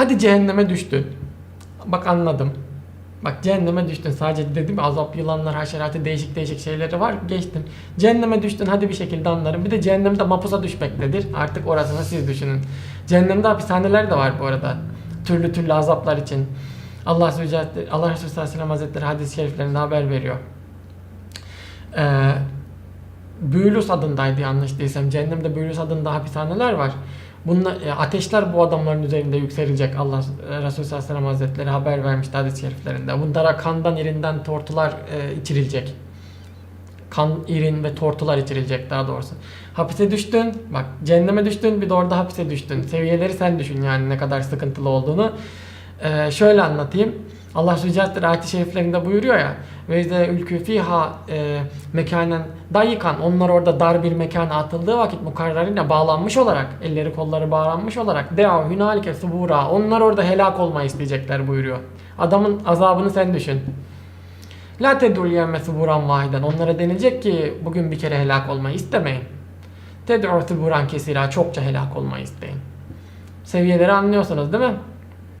Hadi cehenneme düştün. Bak anladım. Bak cehenneme düştün. Sadece dedim azap yılanlar, haşeratı değişik değişik şeyleri var. Geçtim. Cehenneme düştün hadi bir şekilde anlarım. Bir de cehennemde mapusa düşmektedir. Artık orasını siz düşünün. Cehennemde hapishaneler de var bu arada. Türlü türlü azaplar için. Allah, Resulü- Allah Resulü sallallahu aleyhi hazretleri hadis-i şeriflerinde haber veriyor. Ee, Büyülüs adındaydı yanlış değilsem. Cehennemde Büyülüs adında hapishaneler var. Bunlar, e, ateşler bu adamların üzerinde yükselecek. Allah e, Resulü sallallahu aleyhi ve sellem hazretleri haber vermişti hadis-i şeriflerinde. Bunlara kandan irinden tortular e, içirilecek. Kan, irin ve tortular içirilecek daha doğrusu. Hapise düştün. Bak cehenneme düştün bir de orada hapise düştün. Seviyeleri sen düşün yani ne kadar sıkıntılı olduğunu. Ee, şöyle anlatayım. Allah Resulü ayet-i şeriflerinde buyuruyor ya ve izâ ülkü fiha e, mekanen dayikan onlar orada dar bir mekana atıldığı vakit mukarrarine bağlanmış olarak elleri kolları bağlanmış olarak dea hünalike subura onlar orada helak olmayı isteyecekler buyuruyor. Adamın azabını sen düşün. La tedul yevme suburan vahiden. Onlara denilecek ki bugün bir kere helak olmayı istemeyin. Ted'u suburan kesira. Çokça helak olmayı isteyin. Seviyeleri anlıyorsunuz değil mi?